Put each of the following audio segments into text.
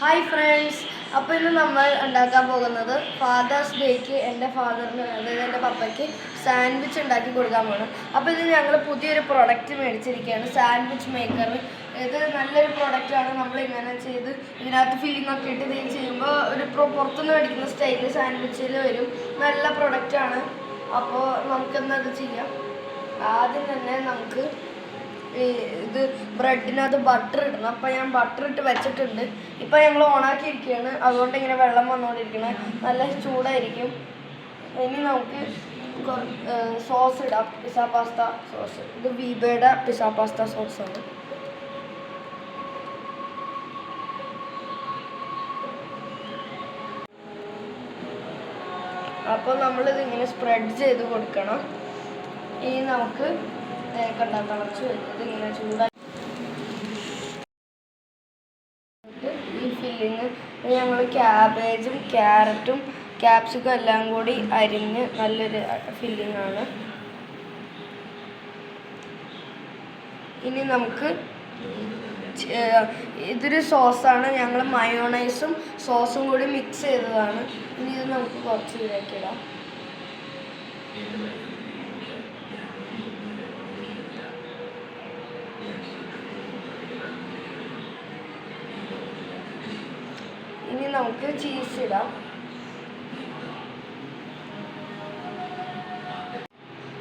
Hi friends അപ്പോൾ ഇന്ന് നമ്മൾ ഉണ്ടാക്കാൻ പോകുന്നത് ഫാദേഴ്സ് ഡേക്ക് എന്റെ ഫാദറിന് അതായത് എന്റെ പപ്പയ്ക്ക് സാൻഡ്വിച്ച് ഉണ്ടാക്കി കൊടുക്കാൻ പോകണം അപ്പോൾ ഇത് ഞങ്ങൾ പുതിയൊരു പ്രൊഡക്റ്റ് മേടിച്ചിരിക്കുകയാണ്. സാൻഡ്വിച്ച് മേക്കർ ഇത് നല്ലൊരു പ്രൊഡക്റ്റാണ് നമ്മൾ ഇങ്ങനെ ചെയ്ത് ഇതിനകത്ത് ഫില്ലിംഗ് ഒക്കെ ഇട്ട് ഇത് ചെയ്യുമ്പോൾ ഒരു പുറത്തുനിന്ന് മേടിക്കുന്ന സ്റ്റൈലിൽ സാൻഡ്വിച്ചിൽ വരും. നല്ല പ്രൊഡക്റ്റാണ് അപ്പോൾ നമുക്കെന്നത് ചെയ്യാം. ആദ്യം തന്നെ നമുക്ക് ഇത് ബ്രെഡിനകത്ത് ബട്ടർ ഇടണം. അപ്പം ഞാൻ ബട്ടർ ഇട്ട് വെച്ചിട്ടുണ്ട്. ഇപ്പം ഞങ്ങൾ ഓണാക്കിയിരിക്കുകയാണ്. അതുകൊണ്ട് ഇങ്ങനെ വെള്ളം വന്നുകൊണ്ടിരിക്കണം. നല്ല ചൂടായിരിക്കും. ഇനി നമുക്ക് സോസ് ഇടാം. പിസ്സ പാസ്ത സോസ് ഇത് വീബയുടെ പിസ്സ പാസ്ത സോസാണ് അപ്പോൾ നമ്മളിത് ഇങ്ങനെ സ്പ്രെഡ് ചെയ്ത് കൊടുക്കണം. ഇനി നമുക്ക് കണ്ട തിളച്ച് വരുന്നത് ഇങ്ങനെ ചൂടാക്കി ഈ ഫില്ലിങ് ഞങ്ങൾ ക്യാബേജും ക്യാരറ്റും ക്യാപ്സിക്കും എല്ലാം കൂടി അരിഞ്ഞ് നല്ലൊരു ഫില്ലിംഗ് ആണ്. ഇനി നമുക്ക് ഇതൊരു സോസാണ് ഞങ്ങൾ മയോണൈസും സോസും കൂടി മിക്സ് ചെയ്തതാണ്. ഇനി ഇത് നമുക്ക് കുറച്ച് ഇതിലേക്ക് ഇടാം. നമുക്ക് ചീസ് ഇടാം.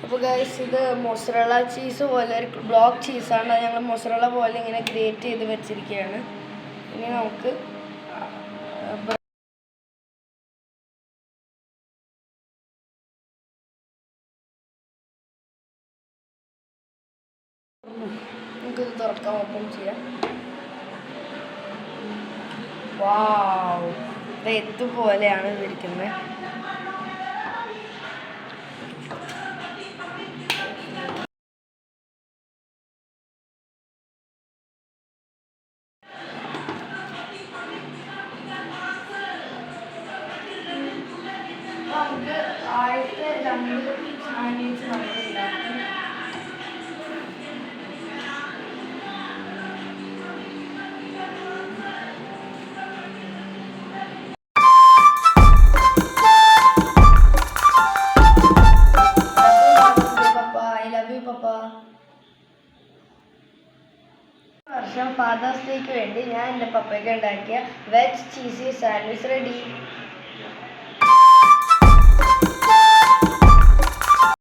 അപ്പോൾ ഗൈസ് ഇത് മൊസറള ചീസ് പോലെ ഒരു ബ്ലോക്ക് ചീസാണ് അത് ഞങ്ങൾ മൊസറള പോലെ ഇങ്ങനെ ഗ്രേറ്റ് ചെയ്ത് വെച്ചിരിക്കുകയാണ് ഇനി നമുക്ക് നമുക്കിത് തുറക്കാൻ ഓപ്പൺ ചെയ്യാം. വാവ് ഇത് എത്തുപോലെയാണ് ഇതിരിക്കുന്നത് ആദ്യത്തെ രണ്ട് സാൻഡ്വിച്ച് നമുക്ക് ഉണ്ടാക്കാം വർഷം ഫാദേഴ്സ് ഡേക്ക് വേണ്ടി ഞാൻ എന്റെ പപ്പയ്ക്ക് ഉണ്ടാക്കിയ വെജ് ചീസി സാൻഡ്വിച്ച് റെഡി